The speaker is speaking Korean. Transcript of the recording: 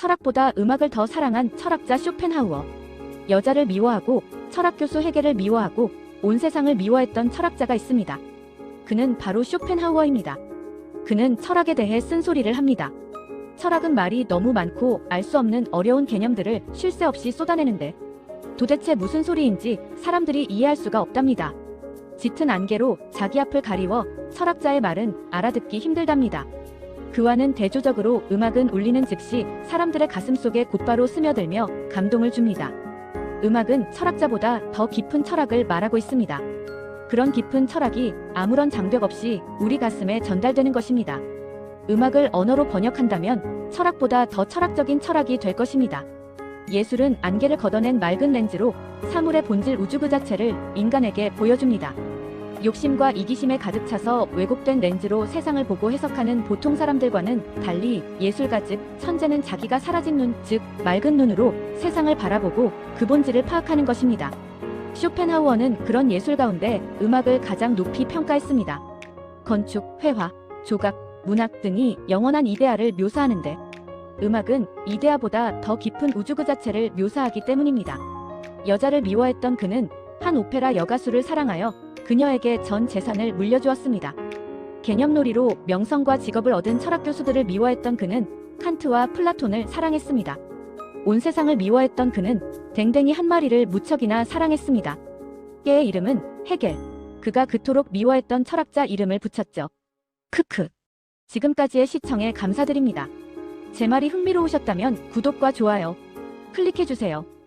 철학보다 음악을 더 사랑한 철학자 쇼펜하우어. 여자를 미워하고 철학 교수 헤겔을 미워하고 온 세상을 미워했던 철학자가 있습니다. 그는 바로 쇼펜하우어입니다. 그는 철학에 대해 쓴소리를 합니다. 철학은 말이 너무 많고 알 수 없는 어려운 개념들을 쉴 새 없이 쏟아내는데 도대체 무슨 소리인지 사람들이 이해할 수가 없답니다. 짙은 안개로 자기 앞을 가리워 철학자의 말은 알아듣기 힘들답니다. 그와는 대조적으로 음악은 울리는 즉시 사람들의 가슴 속에 곧바로 스며들며 감동을 줍니다. 음악은 철학자보다 더 깊은 철학을 말하고 있습니다. 그런 깊은 철학이 아무런 장벽 없이 우리 가슴에 전달되는 것입니다. 음악을 언어로 번역한다면 철학보다 더 철학적인 철학이 될 것입니다. 예술은 안개를 걷어낸 맑은 렌즈로 사물의 본질 우주 그 자체를 인간에게 보여줍니다. 욕심과 이기심에 가득 차서 왜곡된 렌즈로 세상을 보고 해석하는 보통 사람들과는 달리 예술가 즉 천재는 자기가 사라진 눈, 즉 맑은 눈으로 세상을 바라보고 그 본질을 파악하는 것입니다. 쇼펜하우어는 그런 예술 가운데 음악을 가장 높이 평가했습니다. 건축, 회화, 조각, 문학 등이 영원한 이데아를 묘사하는데 음악은 이데아보다 더 깊은 우주 그 자체를 묘사하기 때문입니다. 여자를 미워했던 그는 한 오페라 여가수를 사랑하여 그녀에게 전 재산을 물려주었습니다. 개념놀이로 명성과 직업을 얻은 철학 교수들을 미워했던 그는 칸트와 플라톤을 사랑했습니다. 온 세상을 미워했던 그는 댕댕이 한 마리를 무척이나 사랑했습니다. 깨의 이름은 헤겔. 그가 그토록 미워했던 철학자 이름을 붙였죠. 크크. 지금까지의 시청에 감사드립니다. 제 말이 흥미로우셨다면 구독과 좋아요 클릭해주세요.